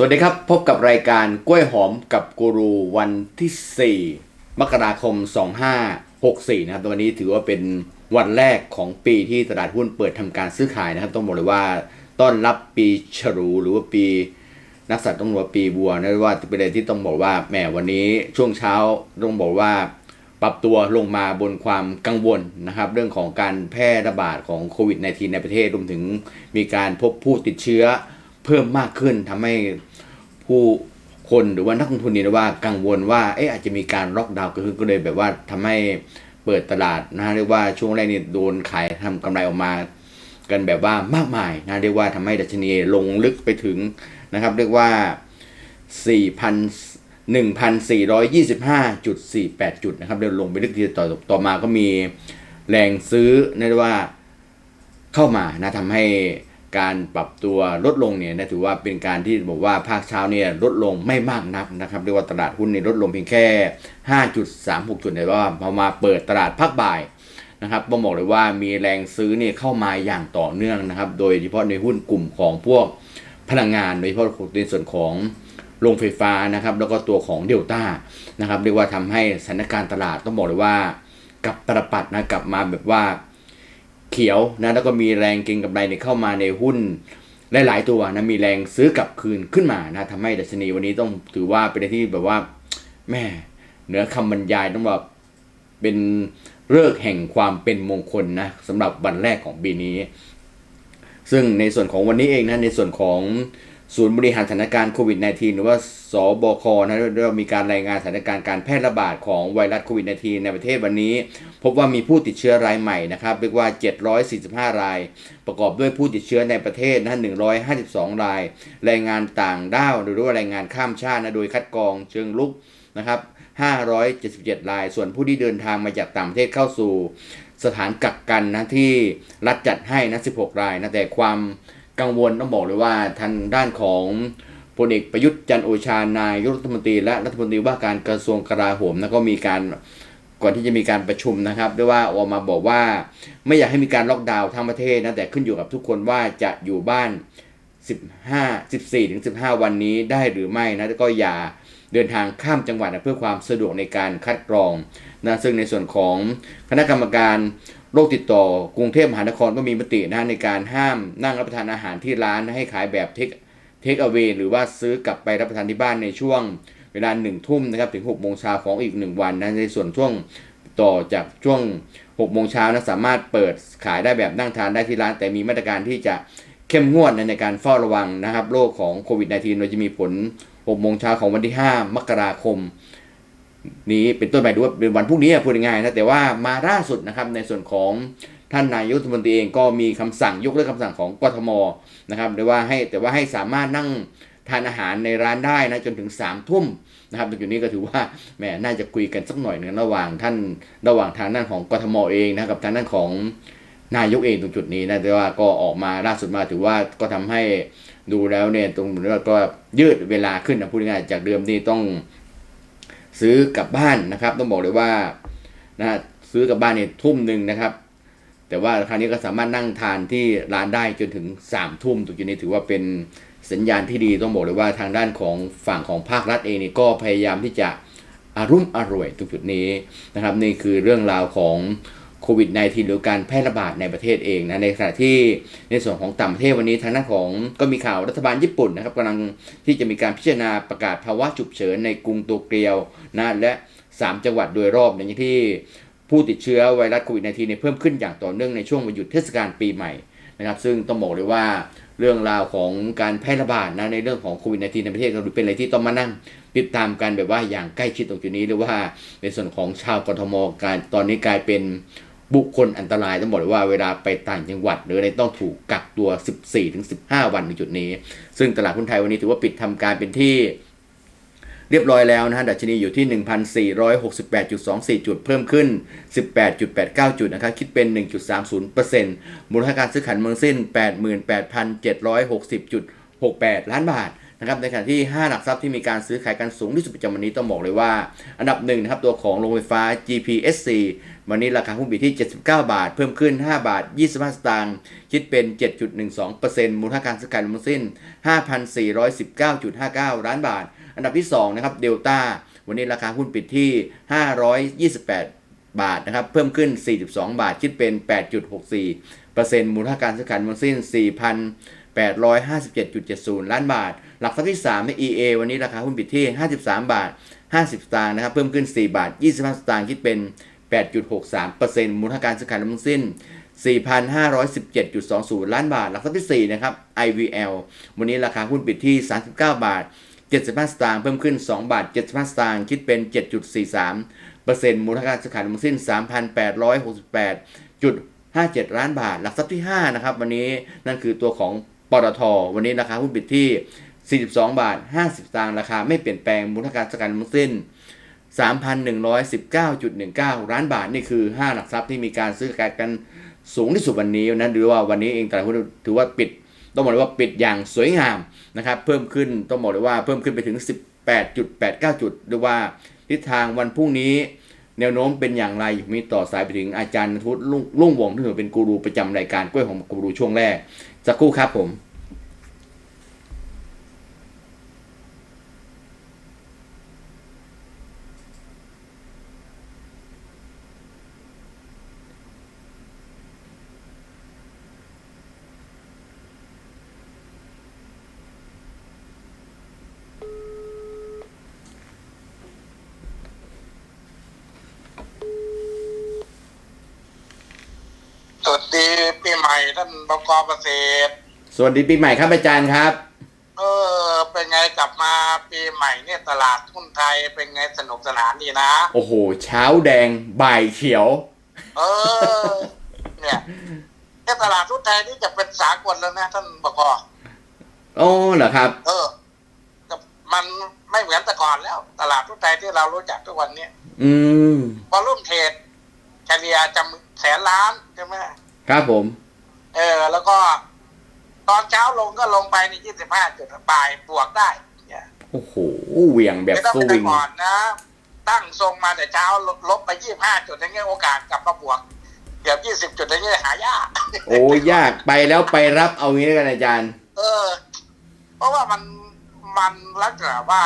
สวัสดีครับ พบกับรายการกล้วยหอมกับกูรูวันที่ 4 มกราคม 2564 นะครับวันนี้ถือว่าเป็นวันแรกของปีที่ตลาดหุ้นเปิดทำการซื้อขายนะครับ ต้องบอกเลยว่าต้อนรับปีฉลูหรือว่าปีนักสัตว์ต้องบอกว่าปีบัวนะว่าเป็นอะไรที่ต้องบอกว่าแหมวันนี้ช่วงเช้าต้องบอกว่า ปรับตัวลงมาบนความกังวลนะครับ เรื่องของการแพร่ระบาดของโควิด -19 ในประเทศรวมถึงมีการพบผู้ติดเชื้อเพิ่มมากขึ้นทำให้ ผู้คนหรือว่านักลงทุนนี่นะว่ากังวลว่าเอ๊ะอาจจะมีการล็อกดาวน์เกิดขึ้นก็เลยแบบว่าทำให้เปิดตลาดนะเรียกว่าช่วงแรกนี่โดนขายทำกำไรออกมา กันแบบว่ามากมายนะเรียกว่าทำให้ดัชนีลงลึกไปถึงนะครับ เรียกว่า 4,000 1,425.48 จุดนะครับเดินลงไปลึกทีต่อต่อมาก็มีแรงซื้อนะเรียกว่าเข้ามานะทำให้ การปรับตัวลดลงเนี่ยนะถือว่าเป็นการที่บอกว่าภาคเช้าเนี่ยลดลงไม่มากนักนะครับเรียกว่าตลาดหุ้นเนี่ยลดลงเพียงแค่ 5.36 จุดแต่ว่าพอมาเปิดตลาดภาคบ่ายนะครับต้องบอกเลยว่ามีแรงซื้อเนี่ยเข้ามาอย่างต่อเนื่องนะครับ โดยเฉพาะในหุ้นกลุ่มของพวกพลังงานโดยเฉพาะในส่วนของโรงไฟฟ้านะครับ แล้วก็ตัวของเดลต้านะครับ เรียกว่าทำให้สถานการณ์ตลาดต้องบอกเลยว่ากลับตระปัดนะกลับมาแบบว่า เขียวนะแล้วก็มีแรงเก็งกำไรเนี่ยเข้ามาในหุ้นหลายๆตัวนะมีแรงซื้อกลับคืนขึ้นมานะทำให้ดัชนีวันนี้ต้องถือว่าเป็นที่แบบว่าแม่เหนือคำบรรยายต้องแบบเป็นเลิกแห่งความเป็นมงคลนะสำหรับวันแรกของปีนี้ ซึ่งในส่วนของวันนี้เองนะในส่วนของ ศูนย์บริหารสถานการณ์โควิด -19 หรือว่าสบคนะเรามีการรายงานสถานการณ์การแพร่ระบาดของไวรัสโควิด -19 ในประเทศวันนี้ พบว่ามีผู้ติดเชื้อรายใหม่นะครับเรียกว่า 745 ราย ประกอบด้วยผู้ติดเชื้อในประเทศนะ152 รายรายงานต่างด้าวหรือว่ารายงานข้ามชาตินะโดยคัดกรองเชิงลุกนะครับ577 ราย ส่วนผู้ที่เดินทางมาจากต่างประเทศเข้าสู่ สถานกักกันนะที่รัฐจัดให้นะ16 รายนะแต่ความ กังวลต้องบอกเลยว่าทางด้านของพลเอกประยุทธ์จันโอชานายกรัฐมนตรีและรัฐมนตรีว่าการกระทรวงกลาโหมนะก็มีการก่อนที่จะมีการประชุมนะครับด้วยว่าออกมาบอกว่าไม่อยากให้มีการล็อกดาวน์ทั้งประเทศนะแต่ขึ้นอยู่กับทุกคนว่าจะอยู่บ้าน 15 14ถึง15 วันนี้ได้หรือไม่นะก็อย่า เดินทางข้ามจังหวัดเพื่อความสะดวกในการคัดกรองนะซึ่งในส่วนของคณะกรรมการโรคติดต่อกรุงเทพมหานครก็มีมตินะในการห้ามนั่งรับประทานอาหารที่ร้านให้ขายแบบเทคเทคเอา a y หรือว่าซื้อกลับไปรับประทานที่บ้านในช่วงเวลาหนึ่งทุ่มนะครับถึง6โมงเช้าของอีก1วันนะในส่วนช่วงต่อจากช่วง6โมงเช้านะสามารถเปิดขายได้แบบนั่งทานได้ที่ร้าน แต่มีมาตรการที่จะเข้มงวดในการเฝ้าระวังนะครับโรคของโควิด -19 โดยจะมีผล 6โมงเช้าของวันที่ 5 มกราคม นี้เป็นต้นไปด้วยเป็นวันพรุ่งนี้พูดง่ายๆนะแต่ว่ามาล่าสุดนะครับในส่วนของท่านนายกรัฐมนตรีเองก็มีคำสั่งยกเลิกคำสั่งของกทมนะครับโดยว่าให้แต่ว่าให้สามารถนั่งทานอาหารในร้านได้นะจนถึง3ามทุ่มนะครับตรงจุดนี้ก็ถือว่าแหมน่าจะคุยกันสักหน่อยหนึ่งระหว่างท่านระหว่างทางด้านของกทมเองนะกับทางด้านของ นายกเองตรงจุดนี้นะแต่ว่าก็ออกมาล่าสุดมาถือว่าก็ทำให้ดูแล้วเนี่ยตรงนี้ก็ยืดเวลาขึ้นนะพูดง่ายจากเดิมนี่ต้องซื้อกลับบ้านนะครับ ต้องบอกเลยว่านะซื้อกลับบ้านเนี่ยทุ่มหนึ่งนะครับ แต่ว่าคราวนี้ก็สามารถนั่งทานที่ร้านได้จนถึง3ามทุ่มตรงจุดนี้ถือว่าเป็นสัญญาณที่ดีต้องบอกเลยว่าทางด้านของฝั่งของภาครัฐเองนี่ก็พยายามที่จะอารุ่มอร่วยตรงจุดนี้นะครับ นี่คือเรื่องราวของ โควิด -19 หรือการแพร่ระบาดในประเทศเองนะ ในขณะที่ในส่วนของต่างประเทศวันนี้ทางด้านของก็มีข่าวรัฐบาลญี่ปุ่นนะครับกำลังที่จะมีการพิจารณาประกาศภาวะฉุกเฉินในกรุงโตเกียวนะและ 3 จังหวัดโดยรอบอย่างที่ผู้ติดเชื้อไวรัสโควิด -19 เนี่ยเพิ่มขึ้นอย่างต่อเนื่องในช่วงวันหยุดเทศกาลปีใหม่นะครับซึ่งต้องบอกเลยว่าเรื่องราวของการแพร่ระบาดนะในเรื่องของโควิด -19 ในประเทศเราเป็นอะไรที่ต้องมานั่ง ติดตามกันแบบว่าอย่างใกล้ชิดตรงจุดนี้หรือว่าในส่วนของชาวกทมการตอนนี้กลายเป็น บุคคลอันตรายต้องบอกเลยว่าเวลาไปต่างจังหวัดหรืออะไรต้องถูกกักตัว 14-15 วันในจุดนี้ ซึ่งตลาดหุ้นไทยวันนี้ถือว่าปิดทำการเป็นที่เรียบร้อยแล้วนะฮะดัชนีอยู่ที่ 1,468.24 จุด เพิ่มขึ้น 18.89 จุดนะครับ คิดเป็น 1.30%มูลค่าการซื้อขายเมืองสิ้น 88,760.68 ล้านบาท นะครับในขณะที่ 5 หลักทรัพย์ที่มีการซื้อขายกันสูงที่สุดประจำวันนี้ต้องบอกเลยว่า อันดับหนึ่งนะครับตัวของโรงไฟฟ้า GPSC วันนี้ราคาหุ้นปิดที่ 79 บาท เพิ่มขึ้น 5 บาท 25 สตางค์คิดเป็น 7.12%มูลค่าการซื้อขายรวมสิ้น 5,419.59 ล้านบาท อันดับที่2นะครับเดลต้าวันนี้ราคาหุ้นปิดที่ 528 บาทนะครับเพิ่มขึ้น 42 บาทคิดเป็น 8.64%มูลค่าการซื้อขายรวมทั้งสิ้น 857.70 ล้านบาท หลักทรัพย์ที่3ใน EA วันนี้ราคาหุ้นปิดที่ 53 บาท 50 สตางค์นะครับ เพิ่มขึ้น 4 บาท 25 สตางค์คิดเป็น 8.63%มูลค่าการซื้อขายทั้งสิ้น 4,517.20 ล้านบาท หลักทรัพย์ที่ 4 นะครับ IVL วันนี้ราคาหุ้นปิดที่ 39 บาท 75 สตางค์เพิ่มขึ้น 2 บาท 75 สตางค์คิดเป็น 7.43%มูลค่าการซื้อขายทั้งสิ้น 3,868.57 ล้านบาท หลักทรัพย์ที่ 5 นะครับ วันนี้นั่นคือตัวของ ปตทวันนี้ราคาหุ้นปิดที่ 42 บาท 50สตางค์ราคาไม่เปลี่ยนแปลงมูลค่าการซื้อขายรวมทั้งสิ้น 3,119.19 ล้านบาทนี่คือ 5 หลักทรัพย์ที่มีการซื้อขายกันสูงที่สุดวันนี้นะหรือว่าวันนี้เองตลาดหุ้นถือว่าปิด ต้องบอกเลยว่าปิดอย่างสวยงามนะครับ เพิ่มขึ้นต้องบอกเลยว่าเพิ่มขึ้นไปถึง 18.89 จุดหรือว่าทิศทางวันพรุ่งนี้แนวโน้มเป็นอย่างไรมีต่อสายไปถึงอาจารย์ทุศลุ่งลุงวงที่ถือเป็นกูรูประจำรายการกล้วยหอมกูรูช่วงแรก สักครู่ครับผม วัสดีปีใหม่ท่านบกเกษตร สวัสดีปีใหม่ครับอาจารย์ครับ เออ เป็นไงกลับมาปีใหม่เนี่ยตลาดหุ้นไทยเป็นไงสนุกสนานดีนะ โอ้โห เช้าแดงบ่ายเขียว เออ เนี่ยเนี่ยตลาดหุ้นไทยนี่จะเป็นสากลแล้วนะท่านบกโอ้เหรอครับ เออแต่มันไม่เหมือนแต่ก่อนแล้ว ตลาดหุ้นไทยที่เรารู้จักทุกวันเนี้ยอืมวอลุ่มเทรดเฉลี่ยจำแสนล้านใช่ไหม ครับผม เออ แล้วก็ ตอนเช้าลงก็ลงไปในยี่สิบห้าจุดบ่ายบวกได้เนี่ยโอ้โหเหวี่ยงแบบไม่ต้องสเป็นแต่วิงก่อนนะ ตั้งทรงมาแต่เช้าลบลบไปยี่ห้าจุดอย่างเงี้ยโอกาสกลับมาบวกเกือบยี่สิบ20จุดอย่างเงี้ยหายาก โอ้ยากไปแล้วไปรับเอางี้แล้วกันอาจารย์ เออ เพราะว่ามันมันลักษณะว่า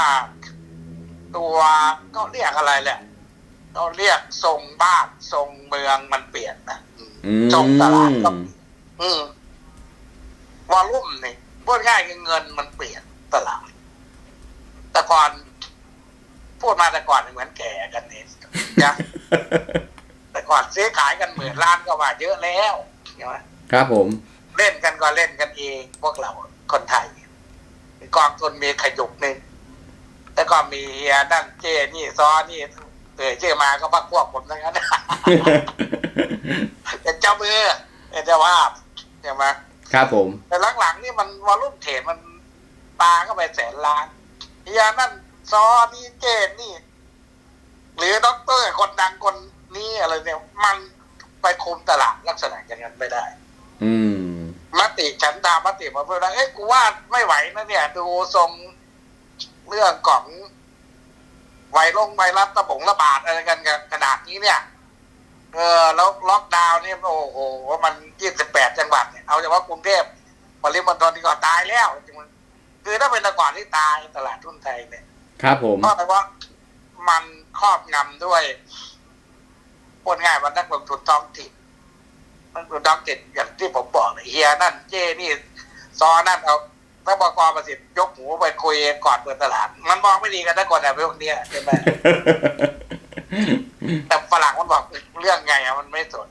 ตัวก็เรียกอะไรแหละก็เรียกทรงบ้านทรงเมืองมันเปลี่ยนนะ อืมอืมทรงตลาดก็อืมวอลลุ่มนี่พูดง่ายคือเงินมันเปลี่ยนตลาดแต่ก่อนพูดมาแต่ก่อนเหมือนแก่กันนี่นะแต่ก่อนซื้อขายกันหมื่นล้านก็ว่าเยอะแล้วใช่ไหมครับผม เล่นกันก็เล่นกันเอง พวกเราคนไทยกองทุนมีขยุกหนึ่งแล้วก็มีเฮียนั่นเจนี่ซอนี่เอ่ยชื่อมาก็พักพวกผมทั้งนั้น เป็นเจ้ามือเป็นเจ้าภาพใช่ไหมครับผม แต่หลังๆนี่มันวอลลุ่มเทรดมันปาก็ไปแสนล้านเฮียนั่นซอนี่เจนี่ หรือด็อกเตอร์คนดังคนนี้อะไรเนี่ย มันไปคุมตลาดลักษณะอย่างนั้นไม่ได้ อืมมติฉันตามมติมาเพื่อว่าเอ้ยกูว่าไม่ไหวนะเนี่ย ดูทรงเรื่องของไวรงไวรัสระบงระบาดอะไรกันขนาดนี้เนี่ย เออแล้วล็อกดาวน์เนี่ยโอ้โหมันยี่สิบแปดจังหวัดเนี่ยเอาเฉพาะกรุงเทพปริมณฑลนี่ก็ตายแล้วคือถ้าเป็นแต่ก่อนที่ตายตลาดทุนไทยเนี่ยครับผมเพราะอะไรว่ามันครอบงำด้วยพูดง่ายว่านักลงทุนท้องถิ่นนักลงทุนท้องถิ่นอย่างที่ผมบอกเลยเฮียนั่นเจนี่ซอนั่นเอาถ้าบกประสิทธิ์ยกหมูไปคุยก่อนเปิดตลาด มันมองไม่ดีกันทุกคนอะพวกเนี้ยใช่ไหม แต่ฝรั่งมันบอกเรื่องไงอะมันไม่สน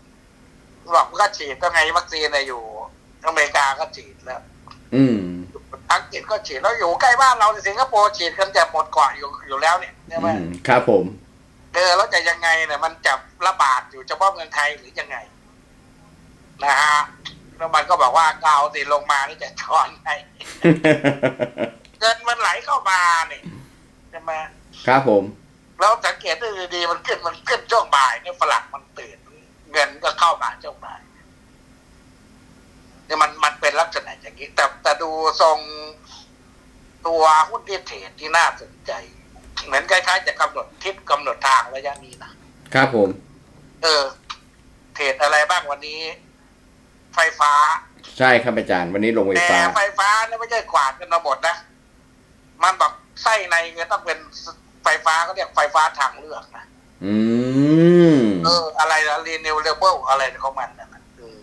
มันบอกมันก็ฉีดก็ไงวัคซีนอะอยู่อเมริกาก็ฉีดแล้ว อืมอังกฤษก็ฉีดแล้วอยู่ใกล้บ้านเราในสิงคโปร์ฉีดกันจะหมดเกาะอยู่อยู่แล้วเนี่ยใช่ไหมอืมครับผมเออแล้วจะยังไงเนี่ยมันจะระบาดอยู่เฉพาะเมืองไทยหรือยังไง นะฮะแล้วมันก็บอกว่าก็เอาสิลงมานี่จะช้อนให้เงินมันไหลเข้ามาเนี่ยใช่ไหมครับผม แล้วสังเกตดูดีๆมันขึ้นมันขึ้นช่วงบ่ายเนี่ยฝรั่งมันตื่น เงินก็เข้ามาช่วงบ่ายเนี่ยมันมันเป็นลักษณะอย่างนี้ แต่แต่ดูทรงตัวหุ้นที่เทรดที่น่าสนใจ เหมือนคล้ายๆจะกำหนดทิศกำหนดทางระยะนี้นะครับผม เออ เทรดอะไรบ้างวันนี้ ไฟฟ้า ใช่ครับอาจารย์ วันนี้ลงไฟแต่ฟ้าไฟฟ้าเนี่ยไม่ใช่กวาดกันมาหมดนะมันบอกไส้ในเนี่ยต้องเป็น ไฟฟ้าก็เรียกไฟฟ้าทางเลือกนะอืมเอออะไรนะ renewable อะไรของมันนะเออ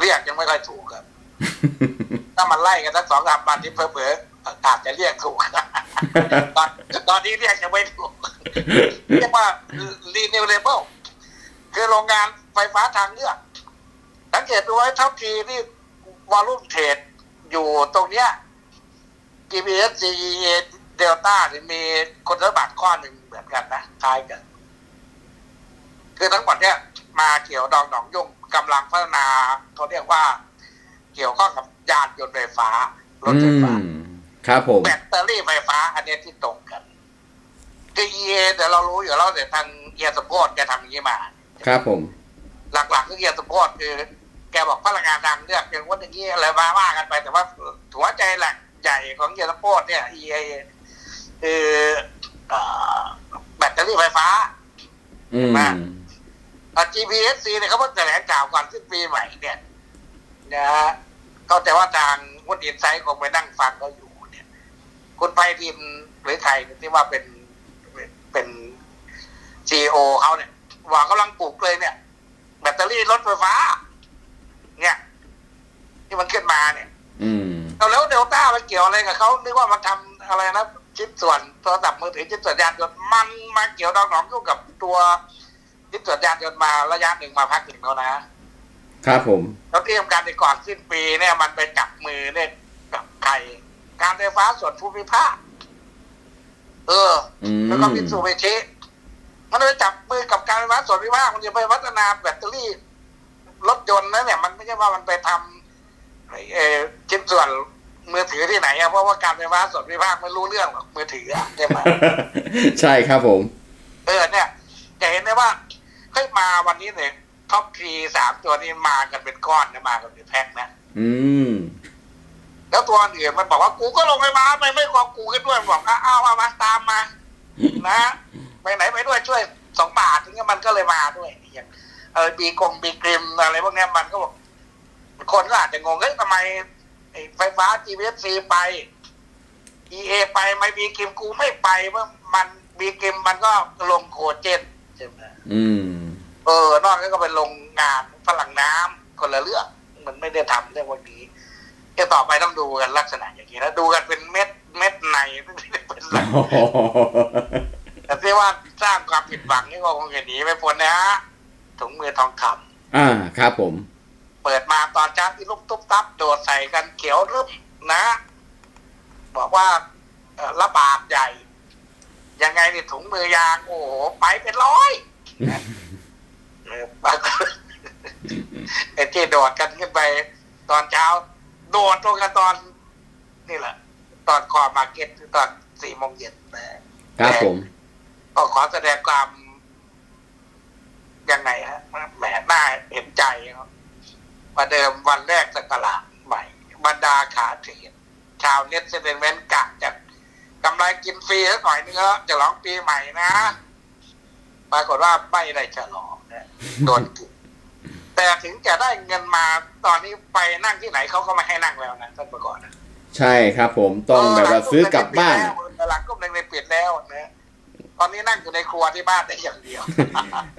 เรียกยังไม่ค่อยถูกครับ ถ้ามันไล่กันสักสองสามวันที่เผลอๆอาจจะเรียกถูกตอนตอนนี้เรียกยังไม่ถูกเรียกว่า renewable คือโรงงานไฟฟ้าทางเลือกสังเกตดูไว้เท่าทีที่วอลลุ่มเทรดอยู่ตรงเนี้ย GPS GEA Delta เดลต้าเนี่ยมีคุณสมบัติข้อหนึ่งเหมือนกันนะคล้ายกัน คือทั้งหมดเนี่ยมาเกี่ยวดองหนองยุ่งกำลังพัฒนาเขาเรียกว่า เกี่ยวข้องกับยานยนต์ไฟฟ้ารถไฟฟ้าครับผมแบตเตอรี่ไฟฟ้า อันนี้ที่ตรงกันคือ EA เดี๋ยวเรารู้อยู่แล้วเดี๋ยวทางเอียสปอร์ตแกทำอย่างนี้มา ครับผม หลักๆคือเอียสปอร์ตคือ แกบอกพลังงานทางเลือกอย่างว่าอย่างนี้อะไรมาว่ากันไป แต่ว่าหัวใจหลักใหญ่ของเอียสปอร์ตเนี่ย EA คือ เอ่อแบตเตอรี่ไฟฟ้าอืมมากอะ GPSC เนี่ยเขาเพิ่งแถลงข่าวก่อนสิ้นปีใหม่เนี่ยนะฮะเข้าใจว่าทางหุ้นอินไซต์คงไปนั่งฟังเขาอยู่เนี่ยคุณไพรินหรือใครเนี่ยที่ว่าเป็นเป็นเป็นซีโอเขาเนี่ยว่ากำลังปลูกเลยเนี่ย แบตเตอรี่รถไฟฟ้า เนี่ยที่มันขึ้นมาเนี่ยอืม เอาแล้วเดลต้ามันเกี่ยวอะไรกับเขานึกว่ามันทำอะไรนะ ชิ้นส่วนโทรศัพท์มือถือชิ้นส่วนยานยนต์มันมาเกี่ยวดองหนองยุ่งกับตัวชิ้นส่วนยานยนต์มาระยะหนึ่งมาพักหนึ่งแล้วนะครับผมแล้วเตรียมการในก่อนสิ้นปีเนี่ยมันไปจับมือเนี่ยกับใครการไฟฟ้าส่วนภูมิภาคเอออืมแล้วก็มิตซูบิชิมันไปจับมือกับการไฟฟ้าส่วนภูมิภาคมันจะไปพัฒนาแบตเตอรี่รถยนต์นะเนี่ยมันไม่ใช่ว่ามันไปทำเออชิ้นส่วน มือถือที่ไหนอะเพราะว่าการไฟฟ้าส่วนภูมิภาคไม่รู้เรื่องหรอกมือถืออะใช่ไหมใช่ครับผม เออเนี่ยจะเห็นได้ว่าเฮ้ยมาวันนี้เนี่ยท็อปทรีสามตัวนี้มากันเป็นก้อนนะมากันเป็นแพ็คนะอืม แล้วตัวอื่นมันบอกว่ากูก็ลงไปมาไม่ไม่กองกูกันด้วยบอกอ้าวเอามามาตามมา นะไปไหนไปด้วยช่วยสองบาทถึงมันก็เลยมาด้วยอย่างเออบีกงบีกริมอะไรพวกเนี้ยมันก็บอกคนก็อาจจะงงเฮ้ยทำไม ไอ้ไฟฟ้า GVC ไป EA ไปไม่บีกริมกูไม่ไปเพราะมันบีกริมมันก็ลงโคเจนใช่ไหมอืม เออนอกนั้นก็เป็นโรงงานฝรั่งน้ำคนละเรื่องมันไม่ได้ทำเรื่องพวกนี้เดี๋ยวต่อไปต้องดูกันลักษณะอย่างนี้นะดูกันเป็นเม็ดเม็ดในไม่ได้เป็นหลักแต่ที่ว่าสร้างความผิดหวังนี่ก็คงจะหนีไม่พ้นนะฮะถุงมือทองคำอ่า ครับผม เปิดมาตอนเช้าที่ลุกตุ๊บตับโดดใส่กันเขียวรึบนะ บอกว่าเอ่อระบาดใหญ่ ยังไงนี่ถุงมือยาง โอ้โหไปเป็นร้อยเออปรากฏไอ้ที่โดดกันขึ้นไป ตอนเช้า โดดลงกันตอน นี่แหละ ตอนคอมาร์เก็ตคือตอนสี่โมงเย็นนะครับผมก็ขอแสดงความยังไงฮะแหมน่าเห็นใจครับ ประเดิมวันแรกสกราชใหม่บรรดาขาเทรดชาวเน็ตเซนเมนต์กะจะกำไรกินฟรีสักหน่อยนึงแล้วจะร้องปีใหม่นะปรากฏว่าไม่ได้ฉลองนะโดนกินแต่ถึงจะได้เงินมาตอนนี้ไปนั่งที่ไหนเขาก็ไม่ให้นั่งแล้วนะท่านประกอบนะใช่ครับผมต้องแบบว่าซื้อกลับบ้านเออหลังก็เป็นในปิดแล้วนะ ตอนนี้นั่งอยู่ในครัวที่บ้านได้อย่างเดียว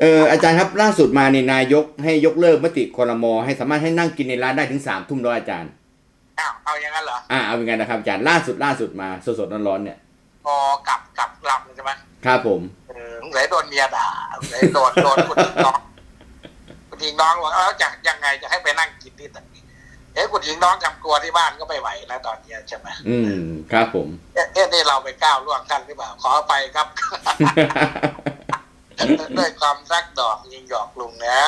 เอออาจารย์ครับล่าสุดมาในนายกให้ยกเลิกมติคอรมอให้สามารถให้นั่งกินในร้านได้ถึงสามทุ่มด้วยอาจารย์อ้าวเอาอย่างนั้นเหรออ่าเอาเป็นไงนะครับอาจารย์ล่าสุดล่าสุดมาสดๆร้อนๆเนี่ยพอกลับกลับกลับใช่ไหมครับผมเออสงสัยโดนเมียด่าสงสัยโดนโดนคุณหญิงน้องคุณหญิงน้องบอกแล้วจะยังไงจะให้ไปนั่งกินที่ตรงนี้ เอ๊ะคุณหญิงน้องทำครัวที่บ้านก็ไม่ไหวนะตอนนี้ใช่ไหมอืมครับผมเอ๊ะเอ๊ะนี่เราไปก้าวล่วงกันหรือเปล่าขอไปครับด้วยความรักดอกยิงหยอกลุงนะ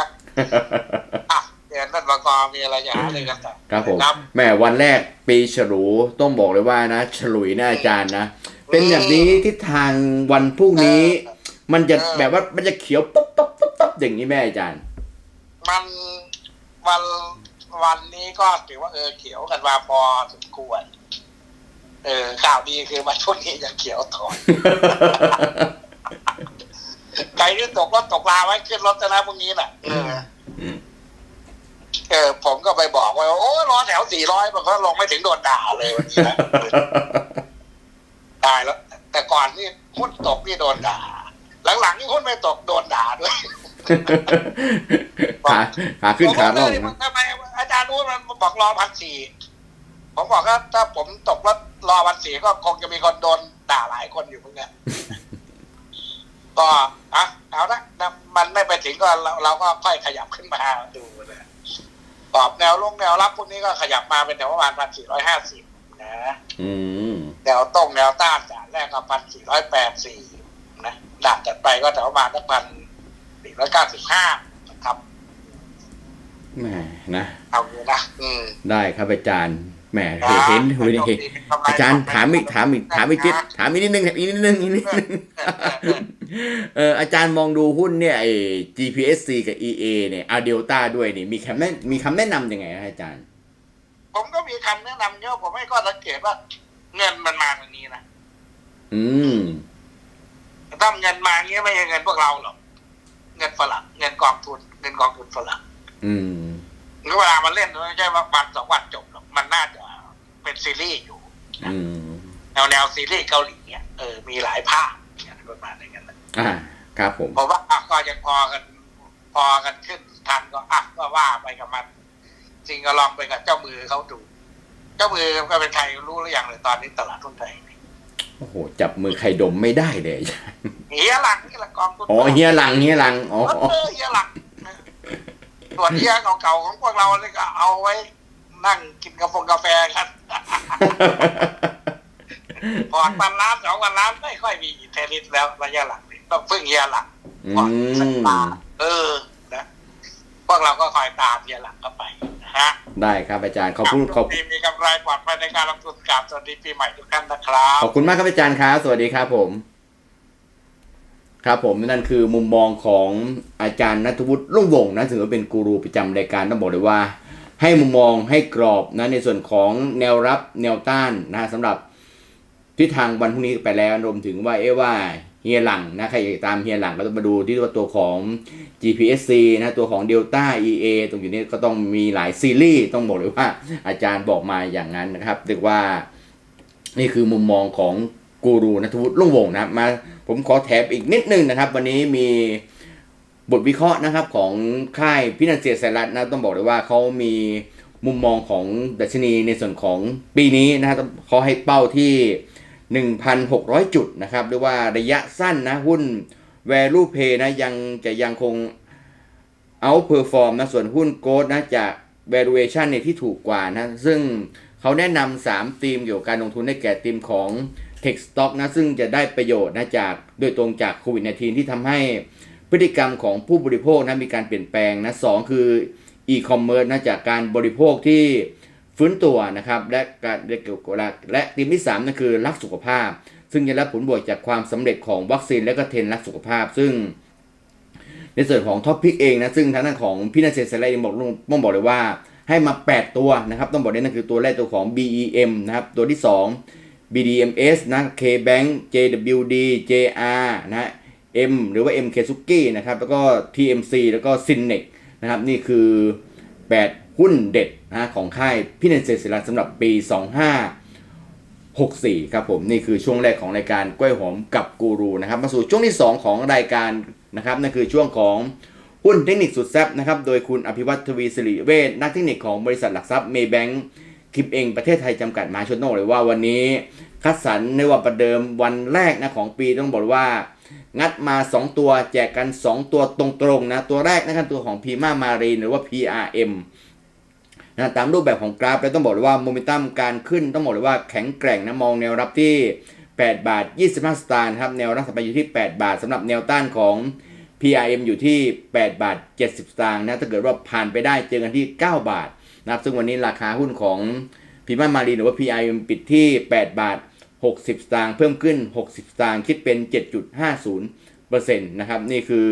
อะเดือนท่านบกมีอะไรจะหาเลยกันต่อครับผมครับแหม่วันแรกปีฉลูต้องบอกเลยว่านะฉลุยนะอาจารย์นะ เป็นแบบนี้ทิศทางวันพรุ่งนี้ มันจะเออแบบว่ามันจะเขียวปุ๊บปุ๊บปุ๊บปุ๊บอย่างนี้แม่อาจารย์ มันวัน วันนี้ก็ถือว่าเออเขียวกันมาพอสมควรเออข่าวดีคือวันช่วงนี้ยังเขียวถอยใครที่ตกรถตกลาไว้ขึ้นรถนะพวกนี้น่ะเออเออผมก็ไปบอกว่าโอ้รอแถวสี่ร้อยมันก็ลงไม่ถึงโดนด่าเลยวันนี้นะตายแล้ว แต่ก่อนนี่หุ้นตกนี่โดนด่า หลังๆนี่หุ้นไม่ตกโดนด่าด้วยขาขาขึ้นขาลงผมก็เลยทำไมอาจารย์ นู้นมันบอกรอพันสี่ผมบอกว่าถ้าผมตกรถรอพันสี่ก็คงจะมีคนโดนด่าหลายคนอยู่เหมือนกันก็อะเอาละนะมันไม่ไปถึงก็เราเราก็ค่อยขยับขึ้นมาดูนะกรอบแนวลงแนวรับพวกนี้ก็ขยับมาเป็นแถวประมาณพันสี่ร้อยห้าสิบนะอืมแนวต้งแนวต้านจากแรกก็พันสี่ร้อยแปดสี่นะด่านถัดไปก็แถวประมาณสักพันสี่ร้อยเก้าสิบห้านะครับ แหมนะเอาอยู่นะอืมได้ครับอาจารย์แหมเห็นเห็นเห็นเห็นอาจารย์ถามอีกถามอีกถามอีกนิดถามอีกนิดนึงอีกนิดนึงอีกนิดนึงเอออาจารย์มองดูหุ้นเนี่ยไอ้ GPSC กับ EA เนี่ยอาเดลต้าด้วยนี่มีคำแนะมีคำแนะนำยังไงครับอาจารย์ ผมก็มีคำแนะนำเยอะผมให้ก็สังเกตว่า เงินมันมาทางนี้นะอืมถ้าเงินมาอย่างเงี้ยไม่ใช่เงินพวกเราหรอกเงินฝรั่งเงินกองทุนเงินกองทุนฝรั่งอืม แล้วเวลามันเล่นไม่ใช่ว่าวันสองวันจบหรอกมันน่าจะเป็นซีรีส์อยู่อืมแนวแนวซีรีส์เกาหลีเนี่ยเออมีหลายภาคเนี่ยประมาณอย่างนั้นนะอ่าครับผมผมว่าอะก็ยังพอกันพอกันขึ้นทันก็อะก็ว่าไปกับมัน จริงก็ลองไปกับเจ้ามือเขาดู เจ้ามือก็เป็นใครรู้หรือยังเลยตอนนี้ตลาดทุนไทยโอ้โห จับมือใครดมไม่ได้เลยอาจารย์เฮียหลังนี่แหละกองทุนอ๋อเฮียหลังเฮียหลังอ๋อเออเฮียหลัง ส่วนเฮียเก่าๆของพวกเราเนี่ยก็เอาไว้ นั่งกินกาแฟกาแฟกันพอร์ตพันล้านสองพันล้านไม่ค่อยมีเทนนิสแล้วระยะหลังนี่ต้องพึ่งเฮียหลังอืก่อนสักมตาเออนะพวกเราก็คอยตามเฮียหลังเข้าไปนะฮะได้ครับอาจารย์ขอบคุณขอบดีมีกำไรปลอดภัยในการลงทุนกับสวัสดีปีใหม่ทุกท่านนะครับขอบคุณมากครับอาจารย์ครับสวัสดีครับผม ครับผมนั่นคือมุมมองของอาจารย์นัทวุฒิรุ่งวงนะถือว่าเป็นกูรูประจำรายการต้องบอกเลยว่า ให้มุมมองให้กรอบนะในส่วนของแนวรับแนวต้านนะสำหรับทิศทางวันพรุ่งนี้ไปแล้วรวมถึงว่าเอ๊ว่าเฮียหลังนะใครอยากตามเฮียหลังก็ต้องมาดูที่ตัวของ GPSC นะตัวของ Delta EA ตรงอยู่นี้ก็ต้องมีหลายซีรีส์ต้องบอกเลยว่า อาจารย์บอกมาอย่างนั้นนะครับเรียกว่านี่คือมุมมองของกูรูนัทวุฒิลุ่งวงนะมา ผมขอแถมอีกนิดนึงนะครับ วันนี้มีบทวิเคราะห์นะครับของค่ายพินันเซียสายรัฐนะต้องบอกเลยว่าเขามีมุมมองของดัชนีในส่วนของปีนี้นะครับเขาให้เป้าที่ 1,600 จุดนะครับเรียกว่าระยะสั้นนะหุ้น value pay นะยังจะยังคง outperform นะส่วนหุ้นโกลด์นะจะ valuation เนี่ยที่ถูกกว่านะซึ่งเขาแนะนำสามธีมเกี่ยวกับการลงทุนได้แก่ธีมของ Tech Stock นะซึ่งจะได้ประโยชน์นะจากโดยตรงจากโควิด -19 ที่ทำให้พฤติกรรมของผู้บริโภคนะมีการเปลี่ยนแปลงนะสองคือ e-commerce นะจากการบริโภคที่ฟื้นตัวนะครับและการและเกี่ยวกับและธีมที่3นั่นคือรักสุขภาพ ซึ่งจะรับผลบวกจากความสำเร็จของวัคซีนและก็เทรนรักสุขภาพ ซึ่ง ในส่วนของท็อปพิกเองนะซึ่งทางด้านของพี่นาเซนเซเลเองบอกต้องบอกเลยว่าให้มา 8 ตัวนะครับ ต้องบอกเลยนั่นคือตัวแรกตัวของ BEM นะครับตัวที่ 2 BDMS นะ KBank JWD JR นะ M หรือว่า MK s u k i นะครับ แล้วก็ TMC แล้วก็ Synex นะครับ นี่คือ 8 หุ้นเด็ดนะของค่ายพี่นาเซนเซเลสำหรับปี 25 64 ครับผม นี่คือช่วงแรกของรายการกล้วยหอมกับกูรูนะครับ มาสู่ช่วงที่ 2 ของรายการนะครับ นั่นคือช่วงของหุ้นเทคนิคสุดแซ่บนะครับ โดยคุณอภิวัตทวีสิริเวชนักเทคนิคของบริษัทหลักทรัพย์เมย์แบงค์ คลิปเองประเทศไทยจำกัดมาชนโนเลยว่าวันนี้คัดสรรในวันประเดิมวันแรกนะของปีต้องบอกว่า งัดมา 2 ตัวแจกกัน 2 ตัวตรงๆนะ ตัวแรกนะครับตัวของพีมามารีนหรือว่า PRM นะตามรูปแบบของกราฟแล้วต้องบอกเลยว่าโมเมนตัมการขึ้นต้องบอกเลยว่าแข็งแกร่งนะมองแนวรับที่ 8 บาท 25 สตางค์ครับแนวรับสัปดาห์อยู่ที่ 8 บาทสำหรับแนวต้านของ PRM อยู่ที่ 8 บาท 70 สตางค์นะถ้าเกิดว่าผ่านไปได้เจอกันที่ 9 บาท นะครับซึ่งวันนี้ราคาหุ้นของพีมามารีหรือว่า PRM ปิดที่ 8 บาท 60 สตางค์เพิ่มขึ้น 60 สตางค์คิดเป็น 7.50%นะครับนี่คือ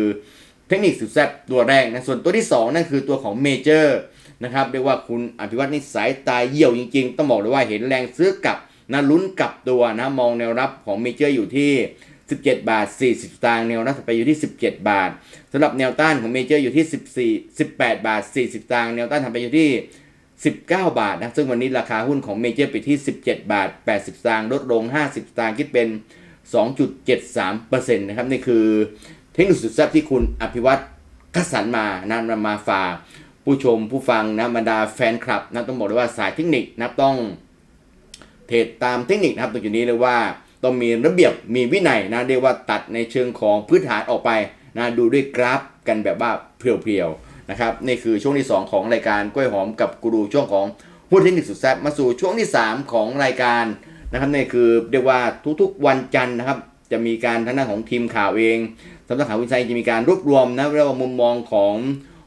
เทคนิคสุดแซ่บตัวแรกนะส่วนตัวที่ 2 นั่นคือตัวของเมเจอร์นะครับเรียกว่าคุณอภิวัตนี่สายตายเยี่ยวจริงๆ ต้องบอกเลยว่าเห็นแรงซื้อกลับนะลุ้นกลับตัวนะมองแนวรับของเมเจอร์อยู่ที่ 17 บาท 40 สตางค์แนวรับไปอยู่ที่ 17 บาทสำหรับแนวต้านของเมเจอร์อยู่ที่ 14 18 บาท 40 สตางค์แนวต้านถัดไปอยู่ที่ 19 บาทนะ ซึ่งวันนี้ราคาหุ้นของเมเจอร์ไปที่ 17 บาท 80สตางค์ลดลง 50 สตางค์คิดเป็น 2.73%นะครับ นี่คือเทคนิคสุดแซ่บที่คุณอภิวัตคัสรรมานะนำมาฝากผู้ชมผู้ฟังนะบรรดาแฟนคลับนะต้องบอกเลยว่าสายเทคนิคนะต้องเทรดตามเทคนิคนะครับตรงจุดนี้เลยว่าต้องมีระเบียบมีวินัยนะเรียกว่าตัดในเชิงของพื้นฐานออกไปนะดูด้วยกราฟกันแบบว่าเพียวๆ นะครับนี่คือช่วงที่ 2 ของรายการกล้วยหอมกับกูรูช่วงของหุ้นเทคนิคสุดแซ่บมาสู่ช่วงที่ 3 ของรายการนะครับนี่คือเรียกว่าทุกๆวันจันทร์นะครับ จะมีการทางด้านของทีมข่าวเองสำนักข่าววิจัยจะมีการรวบรวมนะเรียกว่ามุมมองของ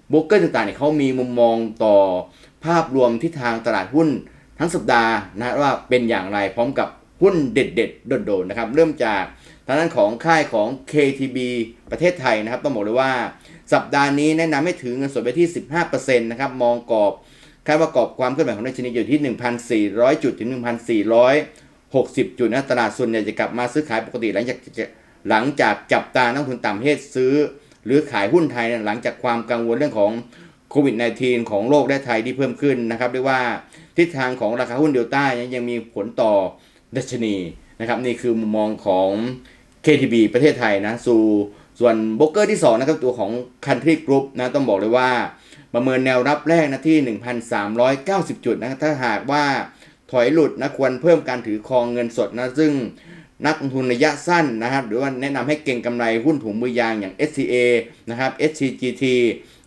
โบรกเกอร์ต่างๆเนี่ยเขามีมุมมองต่อภาพรวมทิศทางตลาดหุ้นทั้งสัปดาห์นะว่าเป็นอย่างไรพร้อมกับหุ้นเด็ดๆโดดๆนะครับเริ่มจากทางด้านของค่ายของ KTB ประเทศไทยนะครับ ต้องบอกเลยว่า สัปดาห์นี้แนะนำให้ถือเงินสดไปที่ 15%นะครับมองกรอบคาดว่ากรอบความเคลื่อนไหวของดัชนีอยู่ที่ 1,400 จุดถึง 1,460 จุดนะตลาดส่วนใหญ่จะกลับมาซื้อขายปกติหลังจากหลังจากจับตานักทุนต่างประเทศซื้อ หรือขายหุ้นไทยหลังจากความกังวลเรื่องของโควิด -19 ของโลกและไทยที่เพิ่มขึ้นนะครับเรียกว่าทิศทางของราคาหุ้นเดลต้ายังยังมีผลต่อดัชนีนะครับนี่คือมุมมองของ KTB ประเทศไทยนะสู่ ส่วนโบกเกอร์ที่2นะครับตัวของ Country Group นะต้องบอกเลยว่า ประเมินแนวรับแรกนะที่ 1,390 จุดนะถ้าหากว่าถอยหลุดนะควรเพิ่มการถือครองเงินสดนะซึ่งนักลงทุนระยะสั้นนะครับหรือว่าแนะนำให้เก่งกำไรหุ้นถุงมือยางอย่าง SCA นะครับ SCGT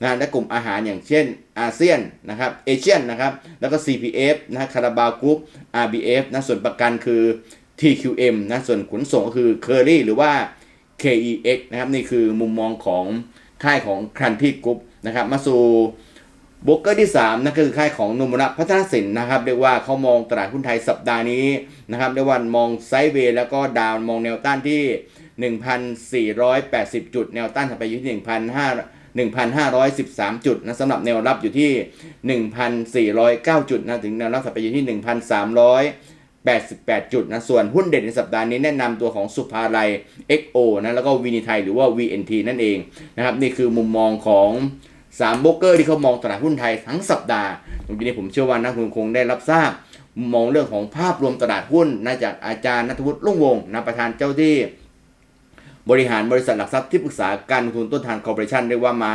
นะและกลุ่มอาหารอย่างเช่นอาเซียนนะครับเอเชียนนะครับแล้วก็ CPF นะคาราบาวกรุ๊ป RBF นะส่วนประกันคือ TQM นะส่วนขนส่งก็คือ Curry หรือว่า KEX นะครับนี่คือมุมมองของค่ายของครันที่กรุ๊ปนะครับมาสู่โบรกเกอร์ที่3นะคือค่ายของนุมระพัฒนสินนะครับเรียกว่าเขามองตลาดหุ้นไทยสัปดาห์นี้นะครับเรียกว่ามองไซด์เวย์แล้วก็ดาวมองแนวต้านที่ 1,480 จุด แนวต้านถัดไปอยู่ที่ 1,500 1,513 จุดนะสำหรับแนวรับอยู่ที่ 1,409 จุดนะถึงแนวรับถัดไปอยู่ที่ 88 จุดนะ ส่วนหุ้นเด่นในสัปดาห์นี้แนะนำตัวของสุภาลัย XO นะ แล้วก็วินิไทยหรือว่า VNT นั่นเองนะครับ นี่คือมุมมองของ3โบรกเกอร์ที่เขามองตลาดหุ้นไทยทั้งสัปดาห์ตรงนี้ผมเชื่อว่านักลงทุนคงได้รับทราบมุมมองเรื่องของภาพรวมตลาดหุ้นนะจากอาจารย์นัทวุฒิลุ่งวงนะประธานเจ้าที่ บริหารบริษัทหลักทรัพย์ที่ปรึกษาการลงทุนต้นทางคอร์ปอเรชันเรียกว่ามา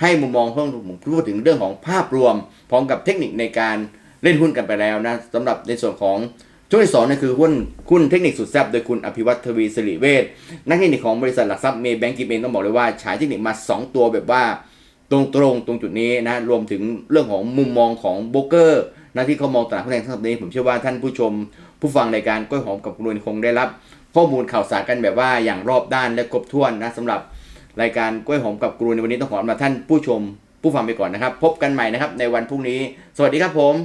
ให้มุมมองเพิ่มผมพูดถึงเรื่องของภาพรวม พร้อมกับเทคนิคในการเล่นหุ้นกันไปแล้วนะสำหรับในส่วนของ ช่วงที่สองนี่คือหุ้นหุ้นเทคนิคสุดแซ่บโดยคุณอภิวัตทวีสิริเวชนักเทคนิคของบริษัทหลักทรัพย์เมย์แบงก์กิมเองต้องบอกเลยว่าฉายเทคนิคมา 2 ตัวแบบว่าตรงตรงตรงจุดนี้นะรวมถึงเรื่องของมุมมองของโบรกเกอร์นะที่เขามองตลาดหุ้นแรงทั้งสัปดาห์นี้ผมเชื่อว่าท่านผู้ชม ผู้ฟังรายการกล้วยหอมกับคุณรวยคงได้รับ ข้อมูลข่าวสารกันแบบว่าอย่างรอบด้านและครบถ้วนนะสำหรับรายการกล้วยหอมกับกรูในวันนี้ต้องขอลาท่านผู้ชม ผู้ฟังไปก่อนนะครับ พบกันใหม่นะครับในวันพรุ่งนี้ สวัสดีครับผม